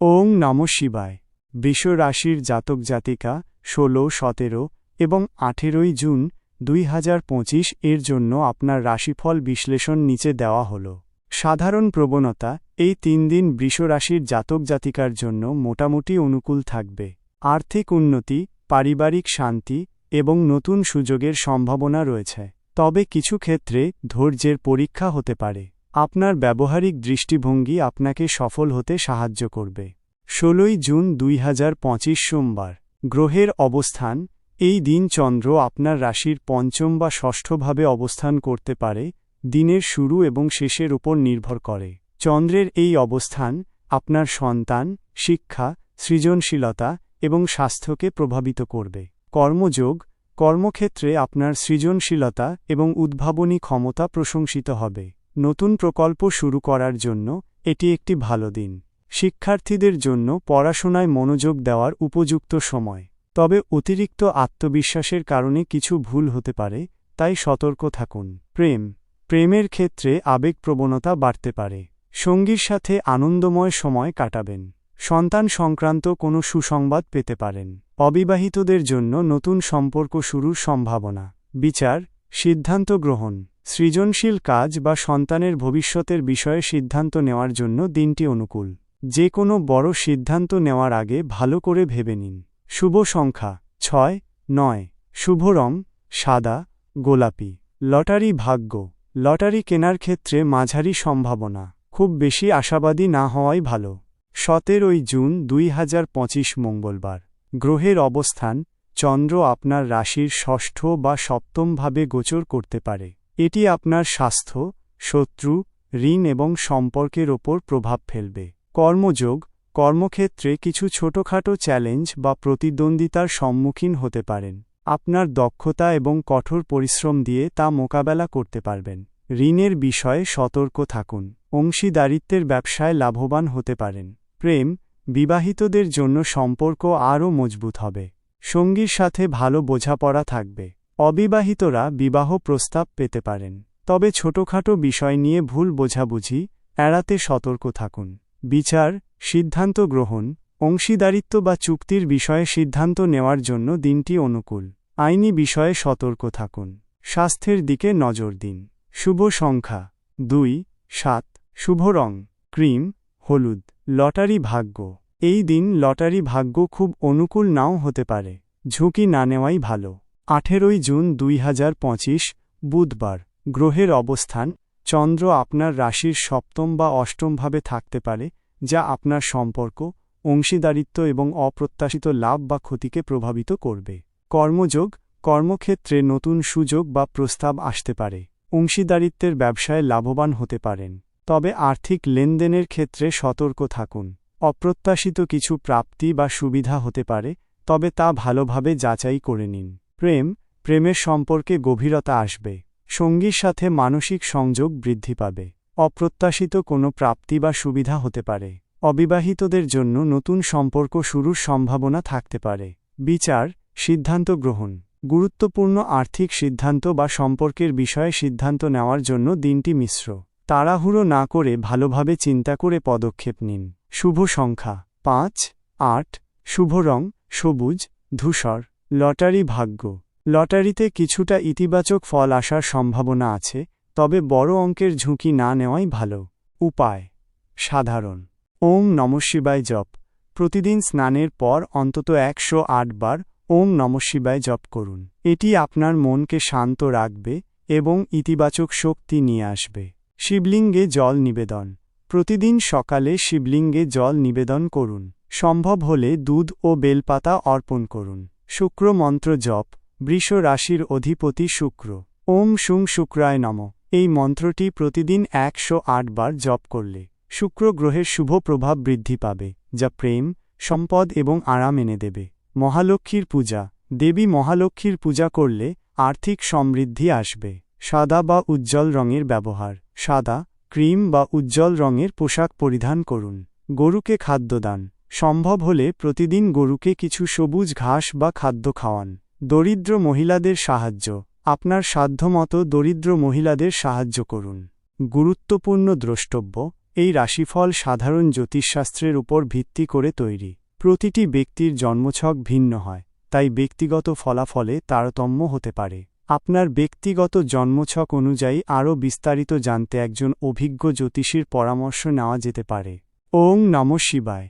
ওং নম শিবায়। রাশির জাতক জাতিকা ষোলো, সতেরো এবং আঠেরোই জুন দুই হাজার পঁচিশ এর জন্য আপনার রাশিফল বিশ্লেষণ নিচে দেওয়া হল। সাধারণ প্রবণতা, এই তিন দিন রাশির জাতক জাতিকার জন্য মোটামুটি অনুকূল থাকবে। আর্থিক উন্নতি, পারিবারিক শান্তি এবং নতুন সুযোগের সম্ভাবনা রয়েছে। তবে কিছু ক্ষেত্রে ধৈর্যের পরীক্ষা হতে পারে। আপনার ব্যবহারিক দৃষ্টিভঙ্গি আপনাকে সফল হতে সাহায্য করবে। ষোলোই জুন দুই হাজার পঁচিশ সোমবার, গ্রহের অবস্থান, এই দিন চন্দ্র আপনার রাশির পঞ্চম বা ষষ্ঠভাবে অবস্থান করতে পারে, দিনের শুরু এবং শেষের উপর নির্ভর করে। চন্দ্রের এই অবস্থান, আপনার সন্তান, শিক্ষা, সৃজনশীলতা এবং স্বাস্থ্যকে প্রভাবিত করবে। কর্মযোগ, কর্মক্ষেত্রে আপনার সৃজনশীলতা এবং উদ্ভাবনী ক্ষমতা প্রশংসিত হবে। নতুন প্রকল্প শুরু করার জন্য এটি একটি ভালো দিন। শিক্ষার্থীদের জন্য পড়াশোনায় মনোযোগ দেওয়ার উপযুক্ত সময়। তবে অতিরিক্ত আত্মবিশ্বাসের কারণে কিছু ভুল হতে পারে, তাই সতর্ক থাকুন। প্রেম। প্রেমের ক্ষেত্রে আবেগপ্রবণতা বাড়তে পারে। সঙ্গীর সাথে আনন্দময় সময় কাটাবেন। সন্তান সংক্রান্ত কোনো সুসংবাদ পেতে পারেন। অবিবাহিতদের জন্য নতুন সম্পর্ক শুরুর সম্ভাবনা। বিচার। সিদ্ধান্ত গ্রহণ। সৃজনশীল কাজ বা সন্তানের ভবিষ্যতের বিষয়ে সিদ্ধান্ত নেওয়ার জন্য দিনটি অনুকূল। যে কোনো বড় সিদ্ধান্ত নেওয়ার আগে ভালো করে ভেবে নিন। শুভ সংখ্যা, ছয়, নয়। শুভ রং, সাদা, গোলাপি। লটারি ভাগ্য। লটারি কেনার ক্ষেত্রে মাঝারি সম্ভাবনা। খুব বেশি আশাবাদী না হওয়াই ভালো। সতেরোই জুন দুই হাজার পঁচিশ মঙ্গলবার। গ্রহের অবস্থান, চন্দ্র আপনার রাশির ষষ্ঠ বা সপ্তমভাবে গোচর করতে পারে। এটি আপনার স্বাস্থ্য, শত্রু, ঋণ এবং সম্পর্কের ওপর প্রভাব ফেলবে। কর্মযোগ, কর্মক্ষেত্রে কিছু ছোটখাটো চ্যালেঞ্জ বা প্রতিদ্বন্দ্বিতার সম্মুখীন হতে পারেন। আপনার দক্ষতা এবং কঠোর পরিশ্রম দিয়ে তা মোকাবেলা করতে পারবেন। ঋণের বিষয়ে সতর্ক থাকুন। অংশীদারিত্বের ব্যবসায় লাভবান হতে পারেন। প্রেম, বিবাহিতদের জন্য সম্পর্ক আরও মজবুত হবে। সঙ্গীর সাথে ভালো বোঝাপড়া থাকবে। অবিবাহিতরা বিবাহ প্রস্তাব পেতে পারেন। তবে ছোটখাটো বিষয় নিয়ে ভুল বোঝাবুঝি, এড়াতে সতর্ক থাকুন। বিচার, সিদ্ধান্ত গ্রহণ, অংশীদারিত্ব বা চুক্তির বিষয়ে সিদ্ধান্ত নেওয়ার জন্য দিনটি অনুকূল। আইনি বিষয়ে সতর্ক থাকুন। স্বাস্থ্যের দিকে নজর দিন। শুভ সংখ্যা। দুই, সাত। শুভ রং। ক্রিম, হলুদ। লটারি ভাগ্য। এই দিন লটারি ভাগ্য খুব অনুকূল নাও হতে পারে। ঝুঁকি না নেওয়াই ভালো। আঠেরোই জুন দুই হাজার পঁচিশ, বুধবার। গ্রহের অবস্থান, চন্দ্র আপনার রাশির সপ্তম বা অষ্টমভাবে থাকতে পারে, যা আপনার সম্পর্ক, অংশীদারিত্ব এবং অপ্রত্যাশিত লাভ বা ক্ষতিকে প্রভাবিত করবে। কর্মযোগ, কর্মক্ষেত্রে নতুন সুযোগ বা প্রস্তাব আসতে পারে। অংশীদারিত্বের ব্যবসায় লাভবান হতে পারেন। তবে আর্থিক লেনদেনের ক্ষেত্রে সতর্ক থাকুন। অপ্রত্যাশিত কিছু প্রাপ্তি বা সুবিধা হতে পারে, তবে তা ভালোভাবে যাচাই করে নিন। প্রেম, প্রেমের সম্পর্কে গভীরতা আসবে। সঙ্গীর সাথে মানসিক সংযোগ বৃদ্ধি পাবে। অপ্রত্যাশিত কোনো প্রাপ্তি বা সুবিধা হতে পারে। অবিবাহিতদের জন্য নতুন সম্পর্ক শুরুর সম্ভাবনা থাকতে পারে। বিচার, সিদ্ধান্ত গ্রহণ। গুরুত্বপূর্ণ আর্থিক সিদ্ধান্ত বা সম্পর্কের বিষয়ে সিদ্ধান্ত নেওয়ার জন্য দিনটি মিশ্র। তাড়াহুড়ো না করে ভালোভাবে চিন্তা করে পদক্ষেপ নিন। শুভ সংখ্যা। পাঁচ, আট, শুভ রং, সবুজ, ধূসর। লটারি ভাগ্য। লটারিতে কিছুটা ইতিবাচক ফল আসার সম্ভাবনা আছে, তবে বড় অঙ্কের ঝুঁকি না নেওয়াই ভালো। উপায়। সাধারণ। ওম নমঃশিবায় জপ। প্রতিদিন স্নানের পর অন্তত একশো আট বার ওম নমঃশিবায় জপ করুন। এটি আপনার মনকে শান্ত রাখবে এবং ইতিবাচক শক্তি নিয়ে আসবে। শিবলিঙ্গে জল নিবেদন। প্রতিদিন সকালে শিবলিঙ্গে জল নিবেদন করুন। সম্ভব হলে দুধ ও বেলপাতা অর্পণ করুন। শুক্র মন্ত্র জপ, বৃষ রাশির অধিপতি শুক্র। ওম সুং শুক্রায় নম। এই মন্ত্রটি প্রতিদিন একশো আট বার জপ করলে শুক্র গ্রহের শুভ প্রভাব বৃদ্ধি পাবে, যা প্রেম, সম্পদ এবং আরাম এনে দেবে। মহালক্ষ্মীর পূজা, দেবী মহালক্ষ্মীর পূজা করলে আর্থিক সমৃদ্ধি আসবে। সাদা বা উজ্জ্বল রঙের ব্যবহার, সাদা, ক্রিম বা উজ্জ্বল রঙের পোশাক পরিধান করুন। গরুকে খাদ্যদান সম্ভব হলে প্রতিদিন গরুকে কিছু সবুজ ঘাস বা খাদ্য খাওয়ান। দরিদ্র মহিলাদের সাহায্য। আপনার সাধ্যমতো দরিদ্র মহিলাদের সাহায্য করুন। গুরুত্বপূর্ণ দ্রষ্টব্য, এই রাশিফল সাধারণ জ্যোতিষশাস্ত্রের উপর ভিত্তি করে তৈরি। প্রতিটি ব্যক্তির জন্মছক ভিন্ন হয়, তাই ব্যক্তিগত ফলাফলে তারতম্য হতে পারে। আপনার ব্যক্তিগত জন্মছক অনুযায়ী আরও বিস্তারিত জানতে একজন অভিজ্ঞ জ্যোতিষীর পরামর্শ নেওয়া যেতে পারে। ওং নম শিবায়।